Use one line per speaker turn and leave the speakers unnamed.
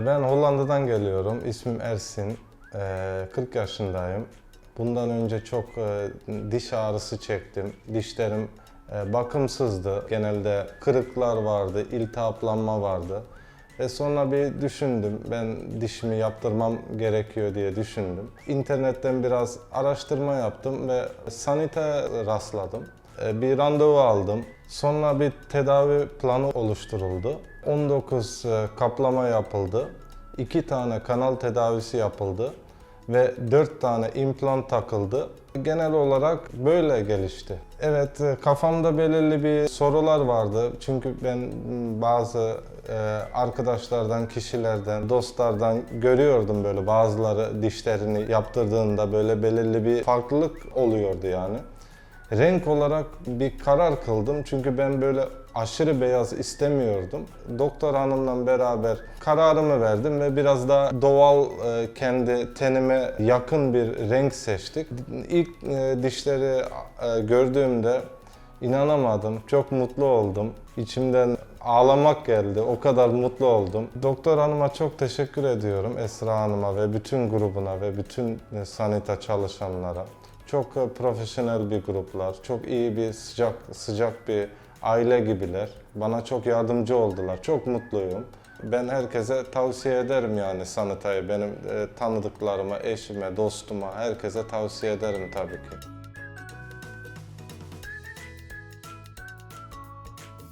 Ben Hollanda'dan geliyorum. İsmim Ersin. Ee, 40 yaşındayım. Bundan önce çok e, diş ağrısı çektim. Dişlerim e, bakımsızdı. Genelde kırıklar vardı, iltihaplanma vardı. Ve sonra bir düşündüm. Ben dişimi yaptırmam gerekiyor diye düşündüm. İnternetten biraz araştırma yaptım ve Sanit'e rastladım. E, Bir randevu aldım. Sonra bir tedavi planı oluşturuldu. 19 e, kaplama yapıldı. 2 tane kanal tedavisi yapıldı ve 4 tane implant takıldı. Genel olarak böyle gelişti. Evet e, kafamda belirli bir sorular vardı. Çünkü ben bazı arkadaşlardan, kişilerden, dostlardan görüyordum böyle bazıları dişlerini yaptırdığında böyle belirli bir farklılık oluyordu yani. Renk olarak bir karar kıldım çünkü ben böyle aşırı beyaz istemiyordum. Doktor hanımla beraber kararımı verdim ve biraz daha doğal e, kendi tenime yakın bir renk seçtik. İlk e, dişleri e, gördüğümde inanamadım, çok mutlu oldum. İçimden ağlamak geldi, o kadar mutlu oldum. Doktor hanıma çok teşekkür ediyorum, Esra hanıma ve bütün grubuna ve bütün sanita çalışanlara. Çok e, profesyonel bir gruplar, çok iyi bir sıcak sıcak bir aile gibiler. Bana çok yardımcı oldular. Çok mutluyum. Ben herkese tavsiye ederim yani Sanita'yı. Benim e, tanıdıklarıma, eşime, dostuma, herkese tavsiye ederim tabii ki.